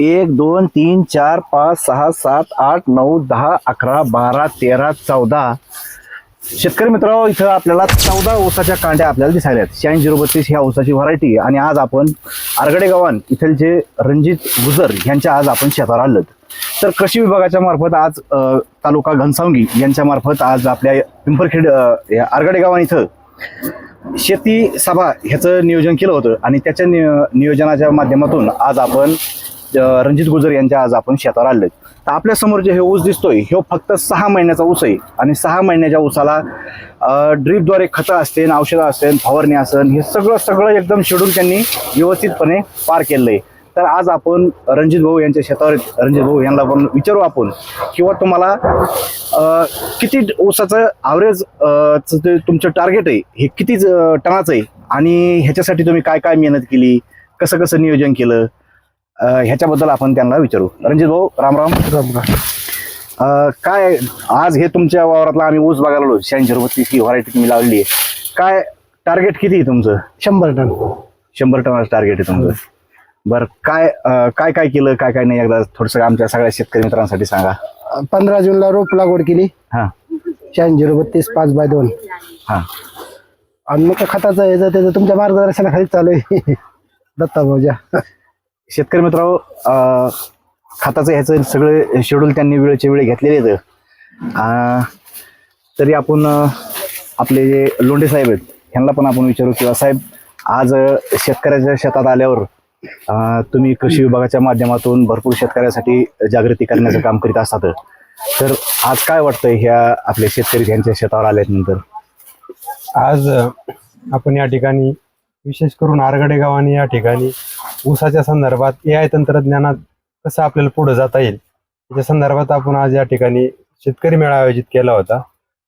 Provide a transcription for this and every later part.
एक दोन तीन चार पाच सहा सात आठ नऊ दहा अकरा बारा तेरा चौदा. शेतकरी मित्रांनो इथं आपल्याला चौदा ऊसाच्या कांड्या आपल्याला दिसायला आहेत. शहाऐंशी झिरो बत्तीस ह्या ऊसाची व्हरायटी आणि आज आपण आरगडे गावान इथले जे रणजित गुजर यांच्या आज आपण शेतावर आलो तर कृषी विभागाच्या मार्फत आज तालुका घनसावंगी यांच्या मार्फत आज आपल्या पिंपरखेड या आरगडे गावान इथं शेती सभा ह्याचं नियोजन केलं होतं. आणि त्याच्या नियोजनाच्या माध्यमातून आज आपण रणजित गुजर यांच्या आज आपण शेतावर आलो तर आपल्यासमोर जे हे ऊस दिसतोय हे फक्त सहा महिन्याचा ऊस आहे. आणि सहा महिन्याच्या ऊसाला ड्रीपद्वारे खतं असतील औषधं असतील फवारणी असेल हे सगळं सगळं एकदम शेड्यूल त्यांनी व्यवस्थितपणे पार केलेलं आहे. तर आज आपण रणजित भाऊ यांच्या शेतावर रणजित भाऊ यांना पण विचारू आपण किंवा तुम्हाला किती ऊसाचं ॲव्हरेज तुमचं टार्गेट आहे हे किती टनाचं आहे? आणि ह्याच्यासाठी तुम्ही काय काय मेहनत केली? कसं कसं नियोजन केलं? ह्याच्याबद्दल आपण त्यांना विचारू. रणजित भाऊ रामराम अ, काय आज हे तुमच्या वावरातला आम्ही ऊस बघायला आलो. शहाऐंशी बत्तीस ही व्हरायटी तुम्ही लावलेली आहे. काय टार्गेट किती आहे तुमचं? शंभर टन. शंभर टनाचं टार्गेट आहे तुमचं. बरं काय काय काय केलं काय काय नाही? एकदा थोडंसं आमच्या सगळ्या शेतकरी मित्रांसाठी सांगा. पंधरा जूनला रोप लागवड केली. हां. शहाऐंशी झिरो बत्तीस पाच बाय दोन. हां. आणि मग त्या खताचं याचं त्याचं तुमच्या मार्गदर्शनाखाली चालू आहे. दत्ता भाऊजा शेतकरी मित्रांनो खाताचं खताचं ह्याचं सगळे शेड्यूल त्यांनी वेळेच्या वेळी घेतलेले आहेत. तरी आपण आपले जे लोंढे साहेब आहेत ह्यांना पण आपण विचारू किंवा साहेब आज शेतकऱ्याच्या शेतात आल्यावर तुम्ही कृषी विभागाच्या माध्यमातून भरपूर शेतकऱ्यासाठी जागृती करण्याचं काम करीत असतात. तर आज काय वाटतंय ह्या आपले शेतकरी ह्यांच्या शेतावर आल्यात नंतर? आज आपण या ठिकाणी विशेष करून आरगडे गावाने या ठिकाणी ऊसाच्या संदर्भात ए आय तंत्रज्ञानात कसं आपल्याला पुढे जाता येईल? त्याच्या संदर्भात आपण आज या ठिकाणी शेतकरी मेळा आयोजित केला होता.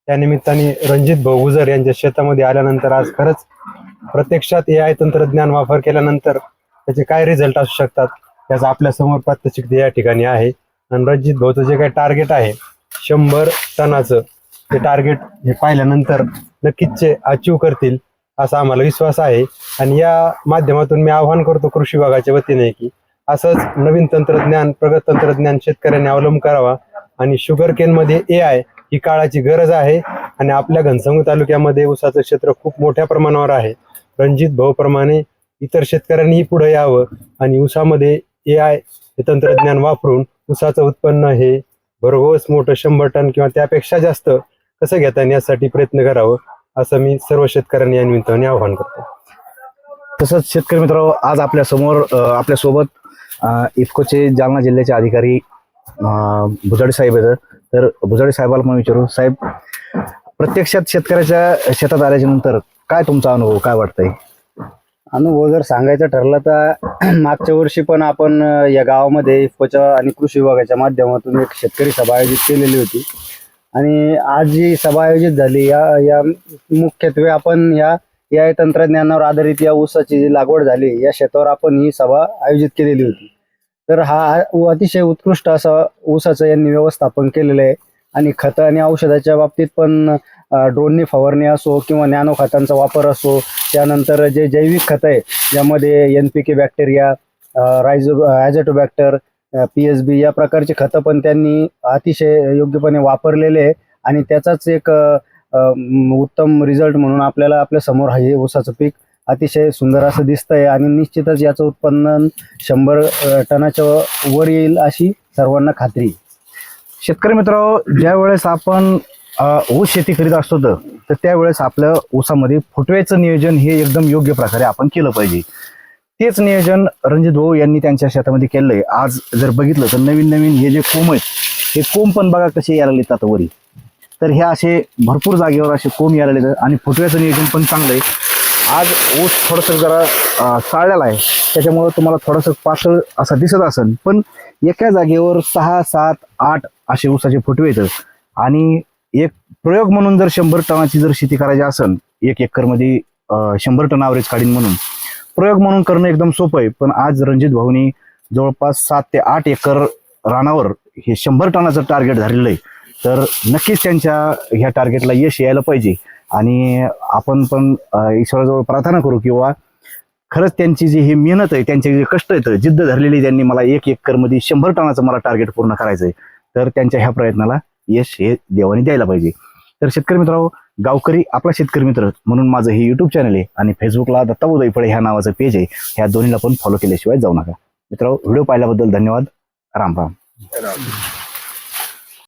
त्या निमित्ताने रणजित भाऊ गुजर यांच्या शेतामध्ये आल्यानंतर आज खरंच प्रत्यक्षात ए आय तंत्रज्ञान वापर केल्यानंतर त्याचे काय रिझल्ट असू शकतात? त्याचा आपल्यासमोर प्रात्यक्षिक या ठिकाणी आहे. आणि रणजित भाऊचं जे काही टार्गेट आहे शंभर टनाचं ते टार्गेट हे पाहिल्यानंतर नक्कीच अचीव करतील. असा आम्हाला विश्वास आहे. आणि या माध्यमातून मी आवाहन करतो कृषी विभागाच्या वतीने की असंच नवीन तंत्रज्ञान प्रगत तंत्रज्ञान शेतकऱ्यांनी अवलंब करावा. आणि शुगर केन मध्ये ए आय ही काळाची गरज आहे. आणि आपल्या घनसंग तालुक्यामध्ये ऊसाचं क्षेत्र खूप मोठ्या प्रमाणावर आहे. रणजित भाऊप्रमाणे इतर शेतकऱ्यांनीही पुढे यावं. आणि ऊसामध्ये ए आय हे तंत्रज्ञान वापरून ऊसाचं उत्पन्न हे भरघोस मोठं शंभर टन किंवा त्यापेक्षा जास्त कसं घेता येईल यासाठी प्रयत्न करावं. असं मी सर्व शेतकऱ्यांनी या निमित्ताने आवाहन करतो. तसंच शेतकरी मित्र आज आपल्यासमोर आपल्यासोबत इफकोचे जालना जिल्ह्याचे अधिकारी भुजाडे साहेब आहेत. तर भुजाडे साहेबाला पण विचारू. साहेब प्रत्यक्षात शेतकऱ्याच्या शेतात आल्याच्यानंतर काय तुमचा अनुभव काय वाटतंय? अनुभव जर सांगायचं ठरलं तर मागच्या वर्षी पण आपण या गावामध्ये इफकोच्या आणि कृषी विभागाच्या माध्यमातून एक शेतकरी सभा आयोजित केलेली होती. आणि आज जी सभा आयोजित झाली या या मुख्यत्वे आपण या या तंत्रज्ञानावर आधारित या ऊसाची जी लागवड झाली या शेतावर आपण ही सभा आयोजित केलेली होती. तर हा अतिशय उत्कृष्ट असं ऊसाचं यांनी व्यवस्थापन केलेलं आहे. आणि खतं आणि औषधाच्या बाबतीत पण ड्रोननी फवारणी असो किंवा नॅनो खतांचा वापर असो त्यानंतर जे जैविक खत आहे ज्यामध्ये एन पी के बॅक्टेरिया रायझो ॲझेटोबॅक्टर पी एस बी या प्रकारचे खतं पण त्यांनी अतिशय योग्यपणे वापरलेले आहे. आणि त्याचाच एक उत्तम रिझल्ट म्हणून आपल्याला आपल्यासमोर आहे ऊसाचं पीक. अतिशय सुंदर असं दिसतंय आणि निश्चितच याचं उत्पन्न शंभर टनाच्या वर येईल अशी सर्वांना खात्री शेतकरी मित्र ज्या वेळेस आपण ऊस शेती करीत असतो तर तर त्यावेळेस आपल्या ऊसामध्ये फुटव्याचं नियोजन हे एकदम योग्य प्रकारे आपण केलं पाहिजे. तेच नियोजन रणजित भाऊ यांनी त्यांच्या शेतामध्ये केलंय. आज जर बघितलं तर नवीन नवीन हे जे कोंब आहेत हे कोंब पण बघा कसे यायला येतात वरी. तर हे असे भरपूर जागेवर असे कोंब यायला येतात आणि फुटव्याचं नियोजन पण चांगलं आहे आज ऊस थोडंसं जरा चाळलेला साळलेला आहे. त्याच्यामुळं तुम्हाला थोडंसं पातळ असं दिसत असेल पण एका जागेवर सहा सात आठ असे ऊसाचे फुटवे येतात आणि एक प्रयोग म्हणून जर शंभर टनाची जर शेती करायची असेल एक एकरमध्ये शंभर टन ॲव्हरेज काढीन म्हणून प्रयोग म्हणून करणं एकदम सोपं आहे. पण आज रणजित भाऊनी जवळपास सात ते आठ एकर रानावर हे शंभर टनाचं टार्गेट झालेलं आहे. तर नक्कीच त्यांच्या ह्या टार्गेटला यश यायला पाहिजे. आणि आपण पण ईश्वराजवळ प्रार्थना करू किंवा खरंच त्यांची जी ही मेहनत आहे त्यांचे जे कष्ट आहेत जिद्द धरलेली त्यांनी मला एक एकरमध्ये शंभर टनाचं मला टार्गेट पूर्ण करायचं आहे तर त्यांच्या ह्या प्रयत्नाला यश हे देवाने द्यायला पाहिजे. तर शेतकरी मित्रांनो गावकरी आपला शेतकरी मित्र म्हणून माझं हे युट्यूब चॅनल आहे आणि फेसबुकला दत्ताबोधाई फळे ह्या नावाचं पेज आहे. ह्या दोन्हीला पण फॉलो केल्याशिवाय जाऊ नका. मित्रांनो व्हिडिओ पाहिल्याबद्दल धन्यवाद. राम राम.